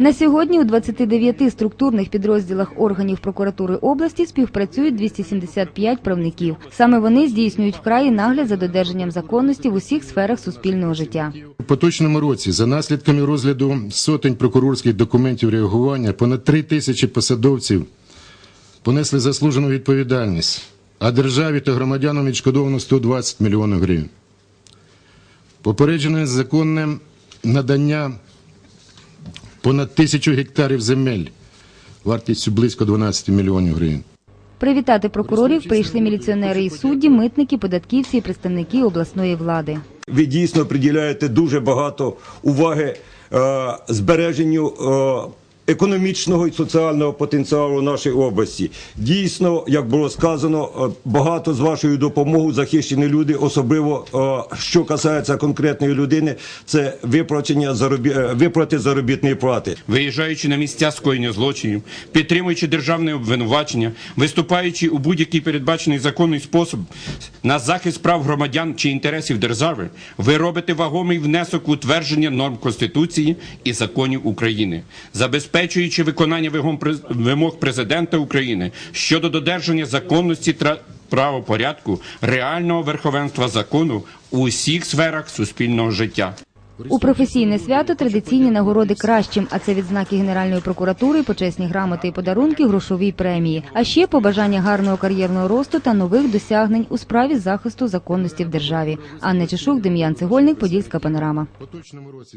На сьогодні у 29 структурних підрозділах органів прокуратури області співпрацюють 275 правників. Саме вони здійснюють вкрай нагляд за додержанням законності в усіх сферах суспільного життя. У поточному році за наслідками розгляду сотень прокурорських документів реагування понад три тисячі посадовців понесли заслужену відповідальність, а державі та громадянам відшкодовано 120 мільйонів гривень. Попереджене законне надання понад тисячу гектарів земель вартістю близько 12 мільйонів гривень. Привітати прокурорів прийшли міліціонери і судді, митники, податківці і представники обласної влади. Ви дійсно приділяєте дуже багато уваги е, збереженню е, економічного і соціального потенціалу нашої області. Дійсно, як було сказано, е, багато з вашою допомогою захищені люди, особливо е, що касається конкретної людини, це виплачення заробі... е, виплати заробітної плати. виїжджаючи на місця скоєння злочинів, підтримуючи державне обвинувачення, виступаючи у будь-який передбачений законний спосіб на захист прав громадян чи інтересів держави, ви робите вагомий внесок у утвердження норм Конституції і законів України, забезпечуючи виконання вимог през- президента України щодо додержання законності та правопорядку, реального верховенства закону у усіх сферах суспільного життя. У професійне свято традиційні нагороди кращим, а це відзнаки Генеральної прокуратури, почесні грамоти і подарунки, грошові премії. А ще побажання гарного кар'єрного росту та нових досягнень у справі захисту законності в державі. Анна Чешук, Дем'ян Цегольник, Подільська панорама. Поточному році